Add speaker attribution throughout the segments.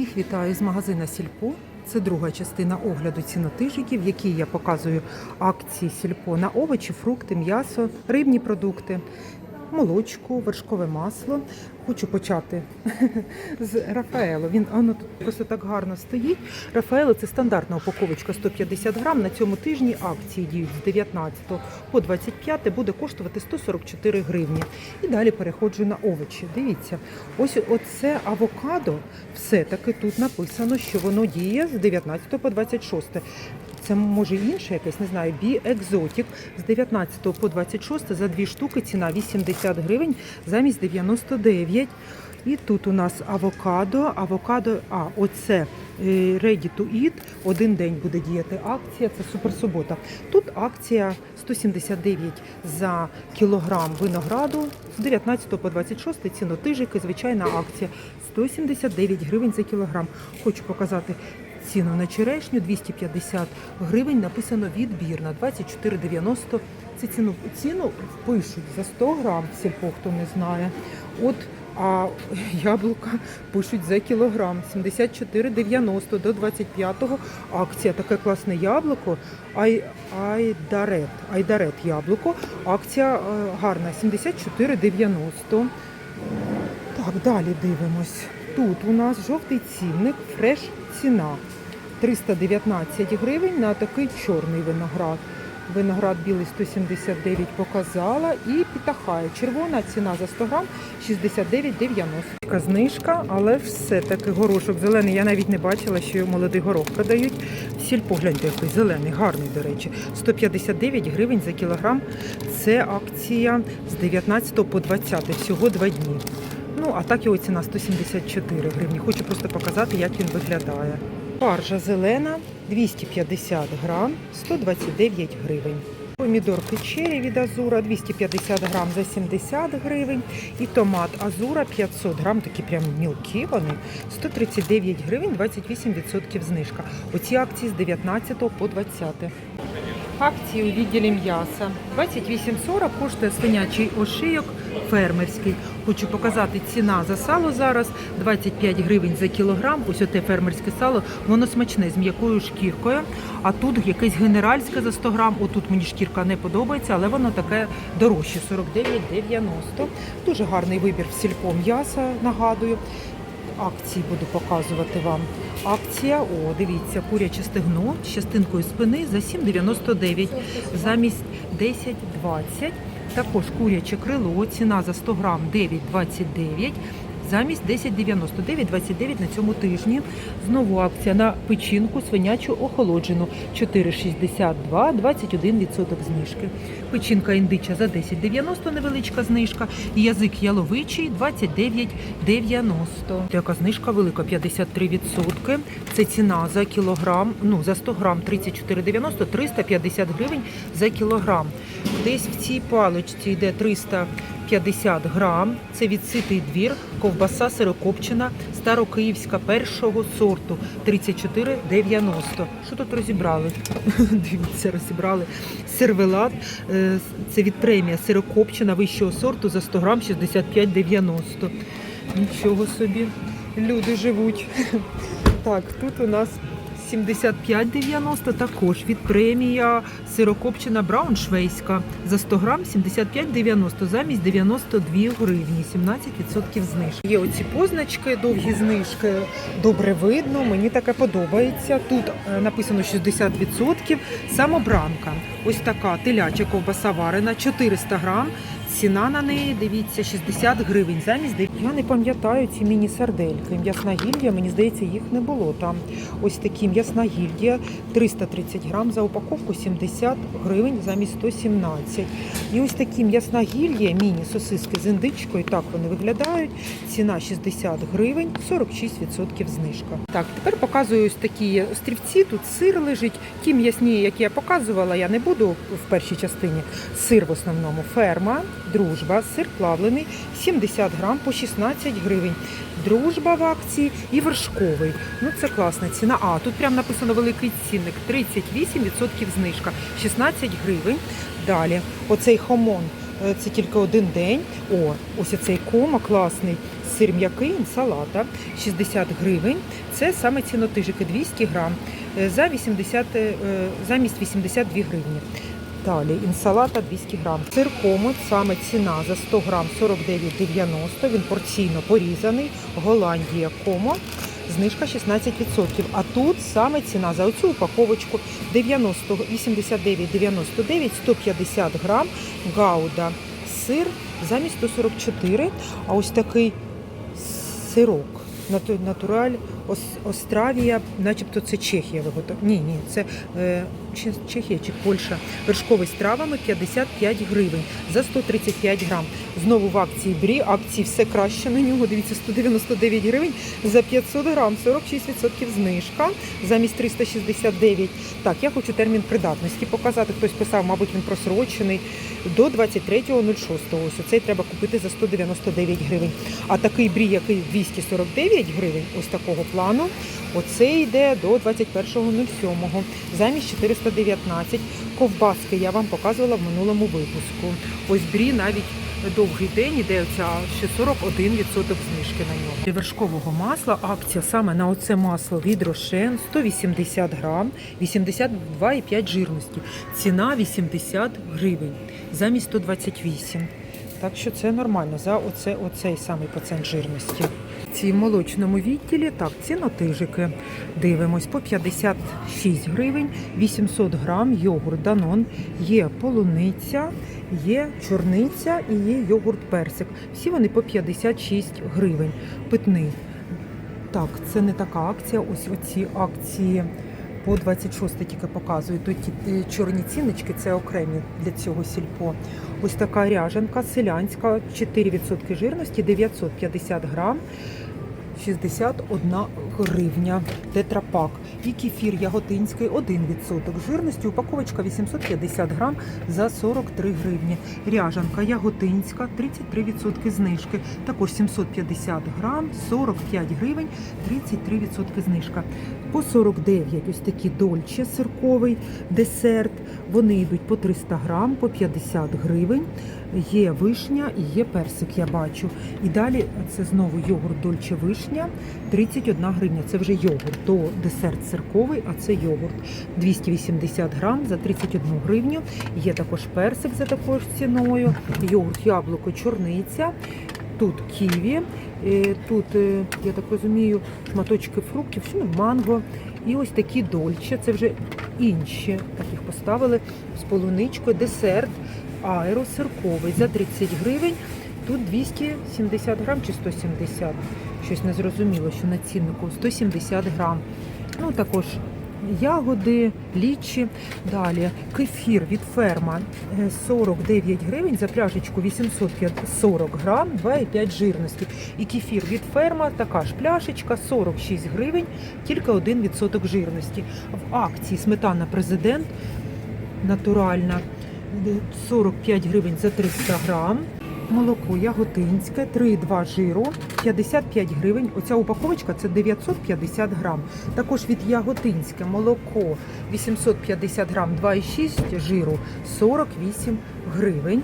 Speaker 1: Всіх вітаю з магазина Сільпо. Це друга частина огляду цінотижиків, в якій я показую акції Сільпо на овочі, фрукти, м'ясо, рибні продукти, молочку, вершкове масло. Хочу почати з Рафаело. Він воно тут просто так гарно стоїть. Рафаело це стандартна упаковочка 150 грам. На цьому тижні акції діють з 19 по 25 буде коштувати 144 гривні. І далі переходжу на овочі. Дивіться, ось оце авокадо. Все-таки тут написано, що воно діє з 19 по 26. Це може інше якесь, не знаю, бі екзотік з 19 по 26 за дві штуки ціна 80 гривень замість 99. І тут у нас авокадо. Авокадо, а оце е, ready to eat. Один день буде діяти акція. Це суперсубота. Тут акція 179 за кілограм винограду з 19 по 26 цінотижики. Звичайна акція 179 гривень за кілограм. Хочу показати ціну на черешню 250 гривень. Написано відбірна 24,90. Це ціну ціну пишуть за 100 грам. Сільпо, хто не знає. От а яблука пишуть за кілограм 74,90 до 25-го. Акція таке класне яблуко. Ай, айдарет. Айдарет яблуко. Акція е, гарна 74,90. Так, далі дивимось. Тут у нас жовтий цінник, фреш ціна. 319 гривень на такий чорний виноград. Виноград білий 179 показала і pitahaya. Червона ціна за 100 грам 69,90. Така Знижка, але все-таки горошок зелений. Я навіть не бачила, що молодий горох продають. Сільпо, гляньте, який зелений, гарний, до речі. 159 гривень за кілограм. Це акція з 19 по 20, всього два дні. Ну, а так його ціна 174 гривні. Хочу просто показати, як він виглядає. Паржа зелена 250 грам, 129 гривень. Помідорки черрі від Азура 250 грам за 70 гривень. І томат Азура 500 грам, такі прям мілкі вони, 139 гривень, 28% знижка. Оці акції з 19 по 20. Акції у відділі м'яса. 28,40 коштує свинячий ошийок фермерський. Хочу показати ціна за сало зараз 25 гривень за кілограм. Ось оте фермерське сало, воно смачне з м'якою шкіркою. А тут якесь генеральське за 100 грам. Отут мені шкірка не подобається, але воно таке дорожче 49,90. Дуже гарний вибір в сільпо м'яса, нагадую. Акції буду показувати вам. Акція, о, дивіться, куряче стегно з частинкою спини за 7,99 замість 10,20. Також куряче крило, ціна за 100 грам 9,29 замість 10,99, 29 на цьому тижні. Знову акція на печінку свинячу охолоджену 4,62, 21% знижки. Печінка індича за 10,90 невеличка знижка. Язик яловичий 29,90. Яка знижка велика 53%. Це ціна за кілограм, ну за 100 грам 34,90, 350 гривень за кілограм. Десь в цій паличці йде 350 грам. Це відситий двір, ковбаса сирокопчена, старокиївська першого сорту 34,90. Що тут розібрали? Дивіться, розібрали. Сервелат, е, це від премія сирокопчена вищого сорту за 100 грам 65,90. Нічого собі, люди живуть. Так, тут у нас 75,90 також від премія сирокопчена брауншвейська за 100 грам 75,90 замість 92 гривні, 17% знижки. Є оці позначки, довгі знижки, добре видно, мені таке подобається. Тут е, написано 60%, самобранка. Ось така теляча ковбаса варена, 400 грам. Ціна на неї, дивіться, 60 гривень замість. Я не пам'ятаю ці міні-сардельки. М'ясна гільдія, мені здається, їх не було там. Ось такі м'ясна гільдія, 330 грам за упаковку, 70 гривень замість 117. І ось такі м'ясна міні-сосиски з індичкою, так вони виглядають. Ціна 60 гривень, 46% знижка. Так, тепер показую ось такі острівці. Тут сир лежить. Ті м'ясні, які я показувала, я не буду в першій частині. Сир в основному ферма, дружба, сир плавлений, 70 грам по 16 гривень. Дружба в акції і вершковий. Ну це класна ціна. А тут прямо написано великий цінник. 38% знижка, 16 гривень. Далі, оцей хомон Е, Це тільки один день. О, ось цей кома класний. Сир м'який, салата 60 гривень. Це саме цінотижики 200 грам е, за 80, е, замість 82 гривні. Далі інсалата 200 грам. Сир комот, саме ціна за 100 грам 49,90. Він порційно порізаний. Голландія комо. Знижка 16%. А тут саме ціна за оцю упаковочку 90, 89,99, 150 грам. Гауда сир замість 144. А ось такий сирок. нату- Натураль Остравія, начебто це Чехія виготовляє. Ні, ні, це е, Чехія чи Польща. Вершковий з травами 55 гривень за 135 грам. Знову в акції брі. Акції все краще на нього. Дивіться, 199 гривень за 500 грам, 46% знижка замість 369. Так, я хочу термін придатності показати. Хтось писав, мабуть, він просрочений до 23.06. Ось оцей треба купити за 199 гривень. А такий брі, який 249 гривень, ось такого плану, оце йде до 21.07. Замість 419. Ковбаски я вам показувала в минулому випуску. Ось брі навіть довгий день іде оця ще 41% знижки на нього. Для вершкового масла акція саме на оце масло від Рошен 180 грам, 82,5 жирності. Ціна 80 гривень замість 128. Так що це нормально за оце, оцей самий процент жирності. В цій молочному відділі так, цінотижики. Дивимось по 56 гривень, 800 грам йогурт Данон. Є полуниця, є чорниця і є йогурт персик. Всі вони по 56 гривень. Питний. Так, це не така акція. Ось оці акції по 26 тільки показують. Тут е, чорні ціночки це окремі для цього сільпо. Ось така ряжанка селянська, 4% жирності, 950 грам. 61 гривня тетрапак. І кефір яготинський 1% жирності. Упаковочка 850 грам за 43 гривні. Ряжанка яготинська 33% знижки. Також 750 грам, 45 гривень, 33% знижка. По 49 ось такі дольче сирковий десерт. Вони йдуть по 300 грам, по 50 гривень. Є вишня і є персик, я бачу. І далі це знову йогурт Дольче Вишня, 31 гривня. Це вже йогурт. То десерт сирковий, а це йогурт. 280 грам за 31 гривню. Є також персик за такою ціною. Йогурт яблуко, чорниця. Тут ківі, е, тут, е, я так розумію, шматочки фруктів, ну, манго. І ось такі дольче. Це вже інші. Так їх поставили з полуничкою. Десерт аеросирковий за 30 гривень. Тут 270 грам чи 170. Щось не зрозуміло, що на ціннику 170 грам. Ну також ягоди, лічі. Далі кефір від ферма е, 49 гривень за пляшечку 840 грам, 2,5 жирності. І кефір від ферма, така ж пляшечка 46 гривень, тільки 1% жирності. В акції сметана президент натуральна 45 гривень за 300 грам. Молоко яготинське, 3,2 жиру, 55 гривень. Оця упаковочка це 950 грам. Також від яготинське молоко 850 грам, 2,6 жиру, 48 гривень.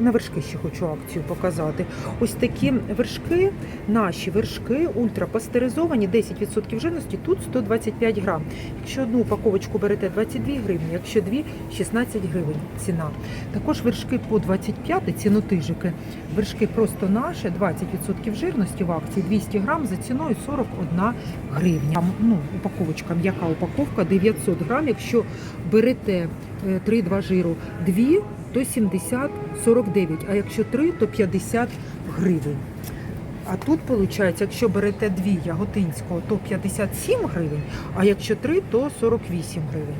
Speaker 1: На вершки ще хочу акцію показати. Ось такі вершки, наші вершки ультрапастеризовані, 10% жирності, тут 125 грам. Якщо одну упаковочку берете 22 гривні, якщо дві 16 гривень ціна. Також вершки по 25 цінотижики. Вершки просто наші, 20% жирності в акції, 200 грам за ціною 41 гривня. Ну, упаковочка, м'яка упаковка 900 грам. Якщо берете е, 3-2 жиру, 2 то 70 49, а якщо 3, то 50 гривень. А тут виходить, якщо берете дві яготинського, то 57 гривень, а якщо три, то 48 гривень.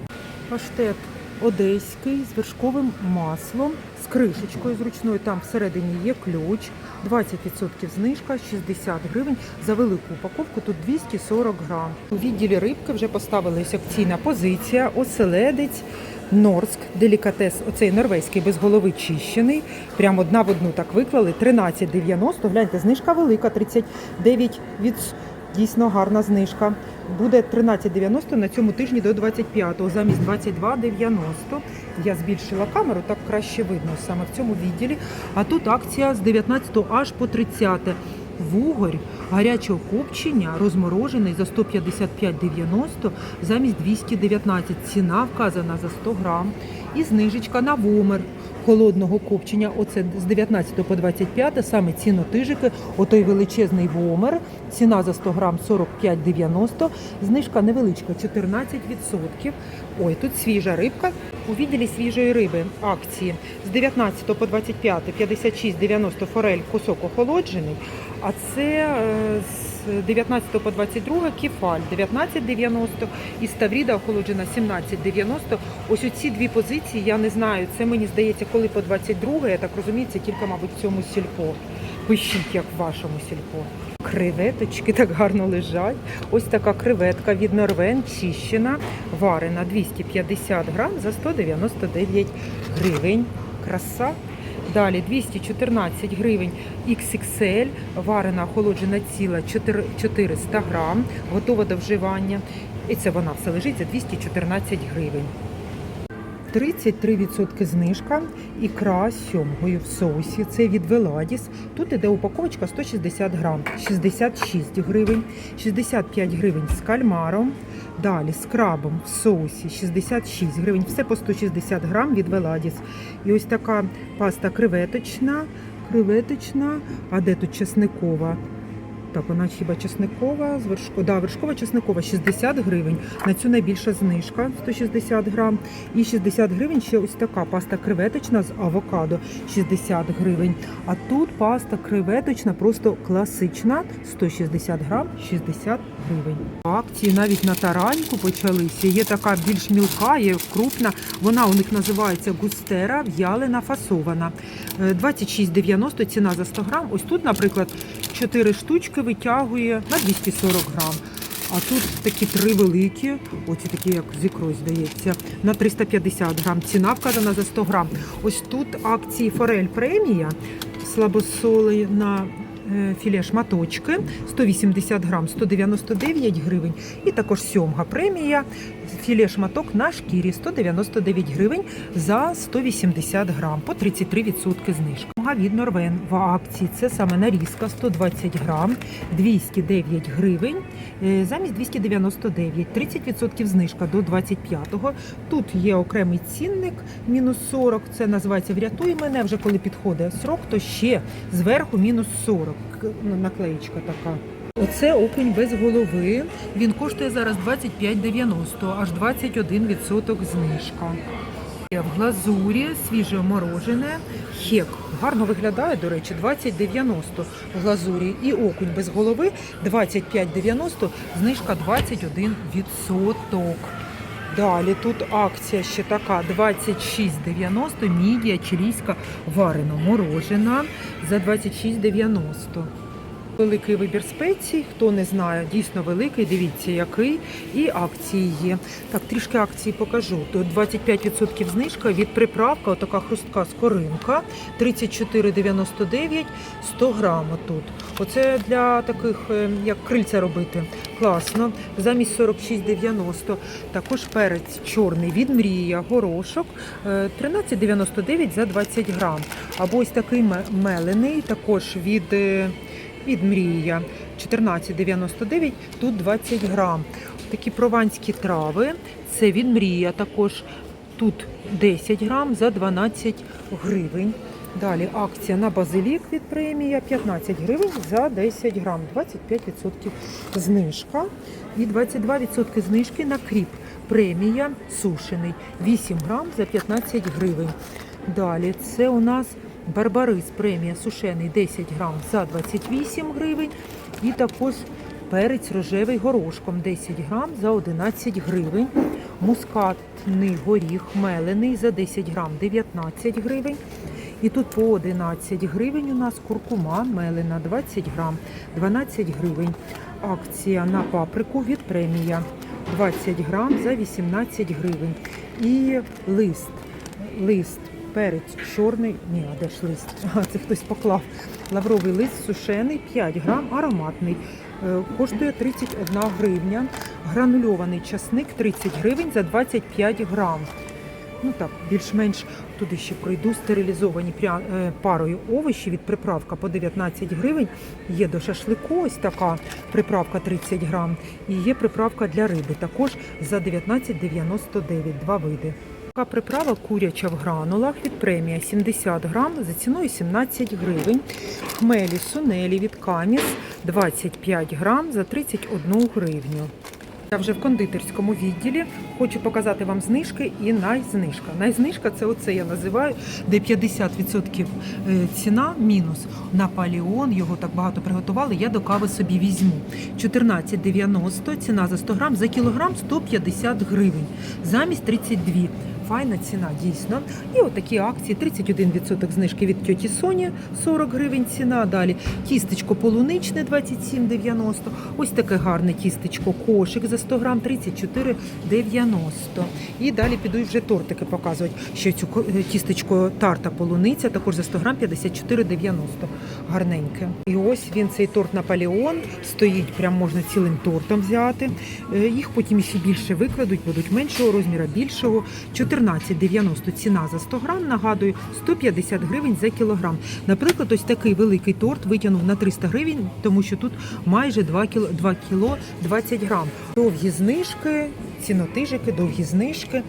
Speaker 1: Паштет одеський з вершковим маслом, з кришечкою зручною. Там всередині є ключ, 20% знижка, 60 гривень. За велику упаковку тут 240 грам. У відділі рибки вже поставилась акційна позиція, оселедець. Норск, делікатес, оцей норвезький без голови чищений. Прямо одна в одну так виклали. 13,90. Гляньте, знижка велика, 39 від Дійсно гарна знижка. Буде 13,90 на цьому тижні до 25-го, замість 22,90. Я збільшила камеру, так краще видно саме в цьому відділі. А тут акція з 19 аж по 30. Вугорь гарячого копчення розморожений за 155,90 замість 219. Ціна вказана за 100 грам. І знижечка на вомер холодного копчення. Оце з 19 по 25, саме цінотижики, отой величезний вомер. Ціна за 100 грам 45,90. Знижка невеличка 14%. Ой, тут свіжа рибка. У відділі свіжої риби акції з 19 по 25 56,90 форель кусок охолоджений. А це е, з 19 по 22 кефаль 19,90 і ставріда охолоджена 17,90. Ось оці дві позиції я не знаю. Це мені здається, коли по 22, я так розумію, це тільки, мабуть, в цьому сільпо. Пишіть, як в вашому сільпо. Креветочки так гарно лежать. Ось така креветка від Норвен чищена, варена 250 грам за 199 гривень. Краса. Далі 214 гривень XXL, варена охолоджена ціла 400 грам, готова до вживання. І це вона все лежить за 214 гривень. 33% знижка, ікра з сьомгою в соусі. Це від Веладіс. Тут іде упаковочка 160 грам, 66 гривень, 65 гривень з кальмаром. Далі з крабом в соусі 66 гривень. Все по 160 грам від Веладіс. І ось така паста креветочна. Креветочна, а де тут чесникова? Так, вона хіба чесникова, з вершко... да, вершкова чесникова 60 гривень. На цю найбільша знижка 160 грам. І 60 гривень ще ось така паста креветочна з авокадо 60 гривень. А тут паста креветочна, просто класична 160 грам 60 гривень. Акції навіть на тараньку почалися. Є така більш мілка, є крупна. Вона у них називається густера, в'ялена, фасована. Е, 26,90 ціна за 100 грам. Ось тут, наприклад, 4 штучки витягує на 240 грам. А тут такі три великі, оці такі, як з здається, на 350 грам. Ціна вказана за 100 грам. Ось тут акції Форель премія, слабосолена е, філе шматочки, 180 грам, 199 гривень. І також сьомга премія, філе шматок на шкірі, 199 гривень за 180 грам, по 33% знижка. Від Норвен. В акції, це саме нарізка, 120 грам, 209 гривень, е, замість 299, 30% знижка до 25-го. Тут є окремий цінник, мінус 40, це називається «Врятуй мене», вже коли підходить срок, то ще зверху мінус 40, к- ну, наклеїчка така. Оце окунь без голови. Він коштує зараз 25,90, аж 21% знижка. В глазурі свіже морожене, хек. Гарно виглядає, до речі, 20,90 в глазурі. І окунь без голови 25,90, знижка 21%. Далі тут акція ще така 26,90, мідія чилійська варено морожена за 26,90. Великий вибір спецій, хто не знає, дійсно великий, дивіться який. І акції є. Так, трішки акції покажу. Тут 25% знижка від приправка, отака хрустка скоринка, 34,99, 100 грам тут. Оце для таких, е, як крильця робити. Класно. Замість 46,90. Також перець чорний від мрія, горошок е, 13,99 за 20 грам. Або ось такий мелений, також від. Від Мрія 14,99, тут 20 грам. Такі прованські трави, це від Мрія також. Тут 10 грам за 12 гривень. Далі акція на базилік від премія 15 гривень за 10 грам, 25% знижка. І 22% знижки на кріп. Премія сушений 8 грам за 15 гривень. Далі це у нас Барбарис премія сушений 10 грам за 28 гривень. І також перець рожевий горошком 10 грам за 11 гривень. Мускатний горіх мелений за 10 грам 19 гривень. І тут по 11 гривень у нас куркума мелена 20 грам 12 гривень. Акція на паприку від премія 20 грам за 18 гривень. І лист. Лист перець чорний. Ні, а де ж лист? А, це хтось поклав. Лавровий лист сушений 5 грам, ароматний е, коштує 31 гривня. Гранульований часник 30 гривень за 25 грам. Ну так, більш-менш туди ще пройду стерилізовані е, парою овочі від приправка по 19 гривень. Є до шашлику ось така приправка 30 грам. І є приправка для риби також за 19,99, два види. Така приправа куряча в гранулах від премія 70 грам за ціною 17 гривень. Хмелі сунелі від каміс 25 грам за 31 гривню. Я вже в кондитерському відділі хочу показати вам знижки і найзнижка. Найзнижка це оце я називаю, де 50% е, ціна мінус. Наполеон, його так багато приготували, я до кави собі візьму. 14,90 ціна за 100 грам, за кілограм 150 гривень, замість 32. Файна ціна, дійсно. І отакі акції: 31% знижки від тьоті Соні, 40 гривень ціна. Далі тістечко полуничне 27,90. Ось таке гарне тістечко, кошик за 100 грам 34,90. І далі піду вже тортики показувати. Що цю е, тістечко тарта полуниця, також за 100 грам 54,90. Гарненьке. І ось він цей торт Наполеон стоїть, прям можна цілим тортом взяти. Е, Їх потім ще більше викладуть, будуть меншого розміру, більшого. 14,90 ціна за 100 грам, нагадую, 150 гривень за кілограм. Наприклад, ось такий великий торт витягнув на 300 гривень, тому що тут майже 2 кіло, 2 кіло 20 грам. Довгі знижки, цінотижики, довгі знижки.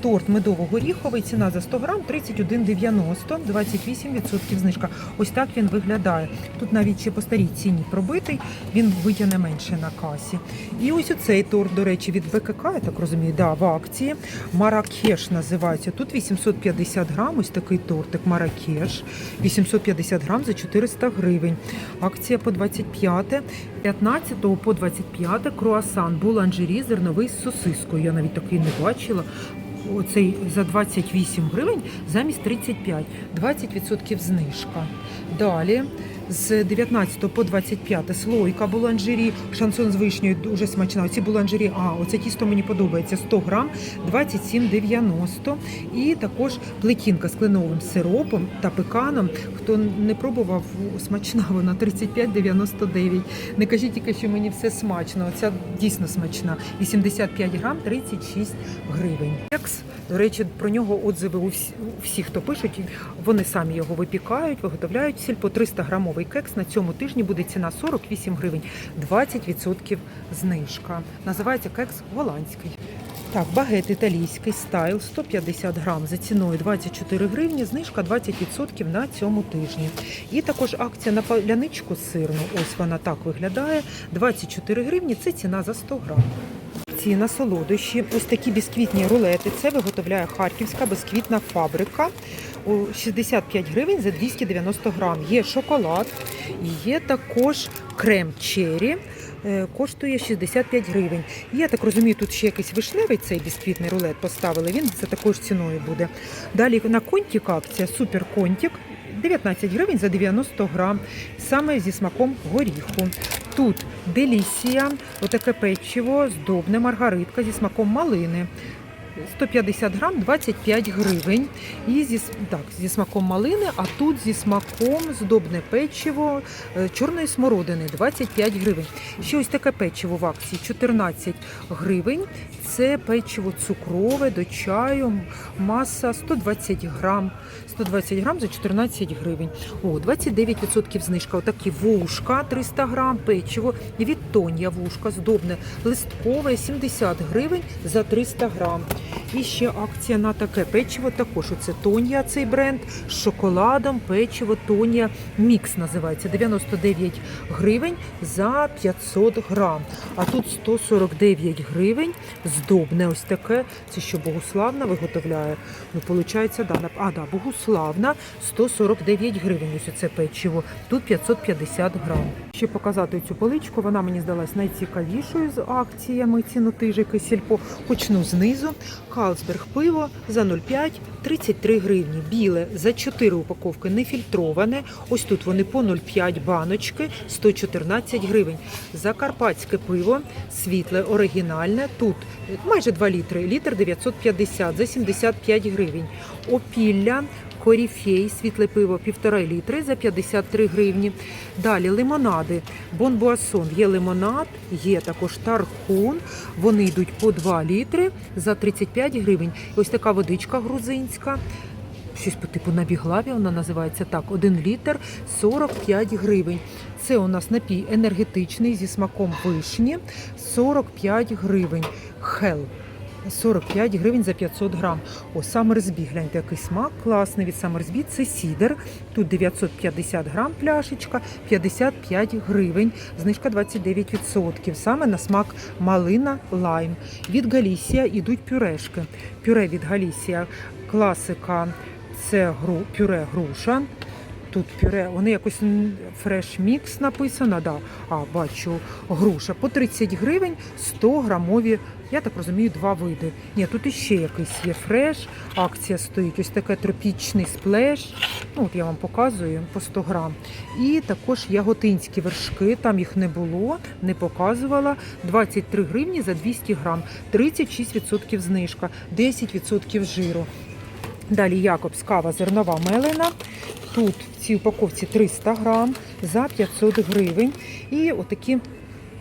Speaker 1: Торт медово-горіховий, ціна за 100 грам 31,90, 28% знижка. Ось так він виглядає. Тут навіть ще по старій ціні пробитий, він витягне менше на касі. І ось оцей торт, до речі, від БКК, я так розумію, да, в акції. Маракеш називається. Тут 850 грам, ось такий тортик Маракеш. 850 грам за 400 гривень. Акція по 25, 15 по 25 круасан буланжері зерновий з сосискою. Я навіть такий не бачила. Оцей за 28 гривень замість 35. 20% знижка. Далі з 19 по 25 слойка буланжері, шансон з вишнею дуже смачна. Оці буланжері, а оце тісто мені подобається 100 грам 27,90. І також плетінка з кленовим сиропом та пеканом. Хто не пробував, смачна вона 35,99. Не кажіть тільки, що мені все смачно. Оця дійсно смачна. 85 грам 36 гривень. Кекс, до речі, про нього отзиви у всіх, хто пишуть. Вони самі його випікають, виготовляють сільпо 300 грамовий кекс. На цьому тижні буде ціна 48 гривень, 20% знижка. Називається кекс голландський. Так, багет італійський стайл 150 грам за ціною 24 гривні, знижка 20% на цьому тижні. І також акція на паляничку сирну. Ось вона так виглядає. 24 гривні це ціна за 100 грам. Ці на солодощі, ось такі бісквітні рулети. Це виготовляє Харківська бісквітна фабрика. У 65 гривень за 290 грам. Є шоколад, є також крем чері. е, Коштує 65 гривень. Я так розумію, тут ще якийсь вишневий цей бісквітний рулет поставили. Він за такою ж ціною буде. Далі на контік акція Супер Контік 19 гривень за 90 грам, саме зі смаком горіху. Тут делісія, отаке печиво, здобне маргаритка зі смаком малини. 150 грам 25 гривень. І зі, так, зі смаком малини, а тут зі смаком здобне печиво е, чорної смородини 25 гривень. Ще ось таке печиво в акції 14 гривень. Це печиво цукрове до чаю, маса 120 грам. 120 грам за 14 гривень. О, 29% знижка. Отакі вушка 300 грам, печиво від Тонія вушка здобне листкове 70 гривень за 300 грам. І ще акція на таке печиво. Також оце Тонія, цей бренд з шоколадом, печиво Тонія Мікс називається 99 гривень за 500 грам. А тут 149 гривень. Здобне ось таке. Це що Богуславна виготовляє. Ну, виходить, да, а, да, Богуславна 149 гривень. Ось це печиво. Тут 550 грам. Ще показати цю поличку. Вона мені здалась найцікавішою з акціями цінотижики сільпо. Почну знизу. Калсберг пиво за 0,5 33 гривні. Біле за 4 упаковки нефільтроване. Ось тут вони по 0,5 баночки 114 гривень. Закарпатське пиво світле, оригінальне. Тут майже 2 літри. Літр 950 за 75 гривень. Опілля Коріфей, світле пиво 1,5 літри за 53 гривні. Далі лимонади. Бонбуасон. Є лимонад, є також тархун. Вони йдуть по 2 літри за 35 гривень. Ось така водичка грузинська. Щось по типу набіглаві, вона називається так. 1 літр 45 гривень. Це у нас напій енергетичний зі смаком вишні 45 гривень. Хел. 45 гривень за 500 грам. О, Самерсбі, гляньте, який смак класний від Самерсбі. Це сідер. Тут 950 грам пляшечка, 55 гривень, знижка 29%. Саме на смак малина лайм. Від Галісія йдуть пюрешки. Пюре від Галісія, класика це пюре груша. Тут пюре, вони якось фреш мікс написано, да. А, бачу, груша по 30 гривень 100 грамові, я так розумію, два види. Ні, тут іще якийсь є фреш, акція стоїть, ось таке тропічний сплеш. Ну, от я вам показую по 100 грам. І також яготинські вершки, там їх не було, не показувала. 23 гривні за 200 грам, 36% знижка, 10% жиру. Далі Якобс кава зернова мелена. Тут в цій упаковці 300 грам за 500 гривень. І отакі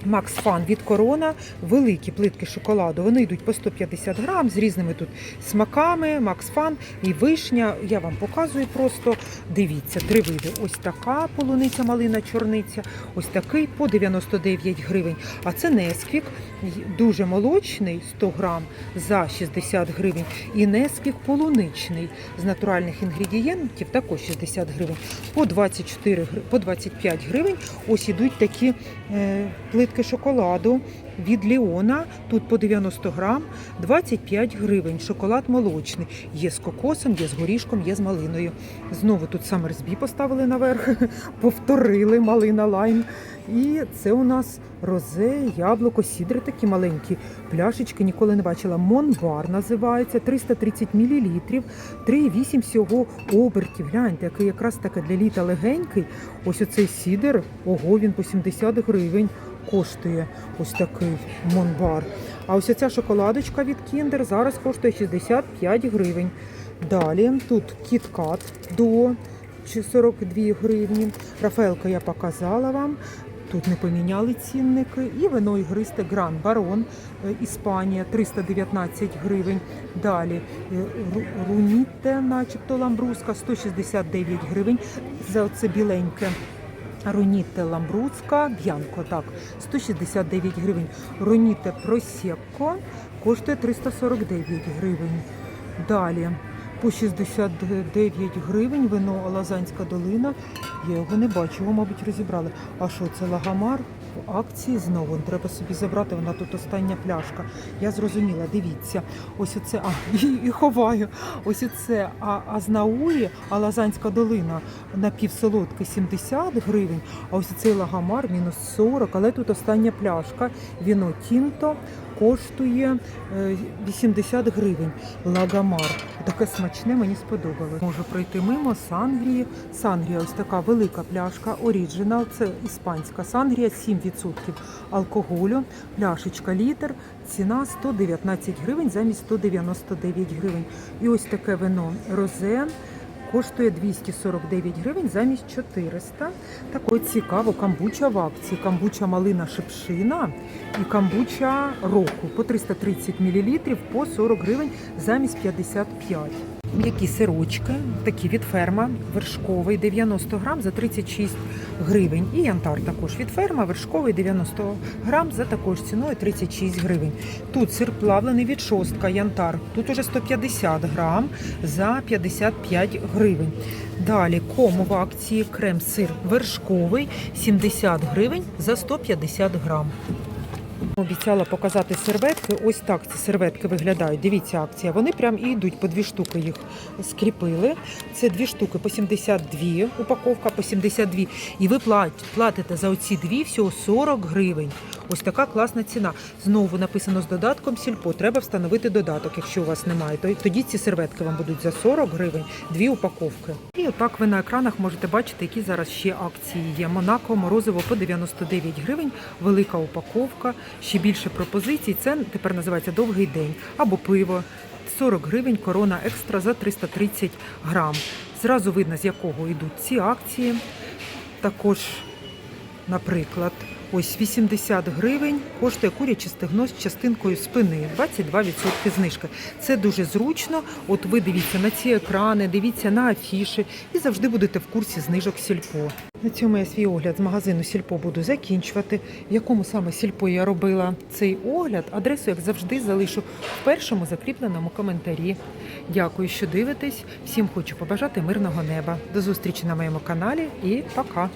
Speaker 1: Макс Фан від Корона, великі плитки шоколаду. Вони йдуть по 150 грам з різними тут смаками. Макс Фан і вишня. Я вам показую просто. Дивіться, три види. Ось така полуниця, малина, чорниця. Ось такий по 99 гривень. А це Несквік, дуже молочний, 100 грам за 60 гривень. І Несквік полуничний з натуральних інгредієнтів також 60 гривень. По 24 по 25 гривень. Ось ідуть такі е, плитки шоколаду від Ліона. Тут по 90 грам 25 гривень. Шоколад молочний. Є з кокосом, є з горішком, є з малиною. Знову тут Самерсбі поставили наверх, повторили малина лайм. І це у нас розе, яблуко, сідри такі маленькі. Пляшечки ніколи не бачила. Монбар називається 330 мл, 3,8 всього обертів. Гляньте, який якраз таке для літа легенький. Ось оцей сідер, ого, він по 70 гривень коштує ось такий монбар. А ось ця шоколадочка від Kinder зараз коштує 65 гривень. Далі тут кіткат до 42 гривні. Рафаелка я показала вам. Тут не поміняли цінники. І вино ігристе Гран Барон, е, Іспанія 319 гривень. Далі е, Руніте, начебто ламбруска, 169 гривень. За оце біленьке. Руніте Ламбруцька, Б'янко, так, 169 гривень. Роніте Просекко коштує 349 гривень. Далі по 69 гривень вино Лазанська долина. Я його не бачу, його, мабуть, розібрали. А що це лагамар? В акції знову треба собі забрати. Вона тут остання пляшка. Я зрозуміла, дивіться, ось оце, а і, і ховаю. Ось оце а, Азнаурі, а Лазанська долина напівсолодке 70 гривень, а ось цей лагамар мінус 40, але тут остання пляшка. Віно Тінто коштує е, 80 гривень. Лагамар. Таке смачне, мені сподобалось. Можу пройти мимо Сангрії. Сангрія ось така велика пляшка. Оріджинал, це іспанська Сангрія, 7% алкоголю. Пляшечка літр. Ціна 119 гривень замість 199 гривень. І ось таке вино розе. Коштує 249 гривень замість 400. Такой цікаво, камбуча в акції. Камбуча малина шипшина і камбуча року по 330 мл по 40 гривень замість 55. М'які сирочки, такі від ферма, вершковий 90 грам за 36 гривень. І янтар також від ферма, вершковий 90 грам за також ціною 36 гривень. Тут сир плавлений від шостка, янтар. Тут уже 150 грам за 55 гривень. Далі кому в акції крем-сир вершковий 70 гривень за 150 грам. Обіцяла показати серветки. Ось так ці серветки виглядають. Дивіться, акція. Вони прям і йдуть по дві штуки їх скріпили. Це дві штуки по 72, упаковка по 72. І ви платите за оці дві всього 40 гривень. Ось така класна ціна. Знову написано з додатком сільпо. Треба встановити додаток, якщо у вас немає. То тоді ці серветки вам будуть за 40 гривень, дві упаковки. І отак ви на екранах можете бачити, які зараз ще акції є. Монако морозиво по 99 гривень, велика упаковка, ще більше пропозицій. Це тепер називається довгий день або пиво. 40 гривень корона екстра за 330 грам. Зразу видно, з якого йдуть ці акції. Також, наприклад, ось 80 гривень коштує куряче стегно з частинкою спини, 22% знижки. Це дуже зручно. От ви дивіться на ці екрани, дивіться на афіші і завжди будете в курсі знижок сільпо. На цьому я свій огляд з магазину Сільпо буду закінчувати. В якому саме сільпо я робила цей огляд, адресу, як завжди, залишу в першому закріпленому коментарі. Дякую, що дивитесь. Всім хочу побажати мирного неба. До зустрічі на моєму каналі і пока!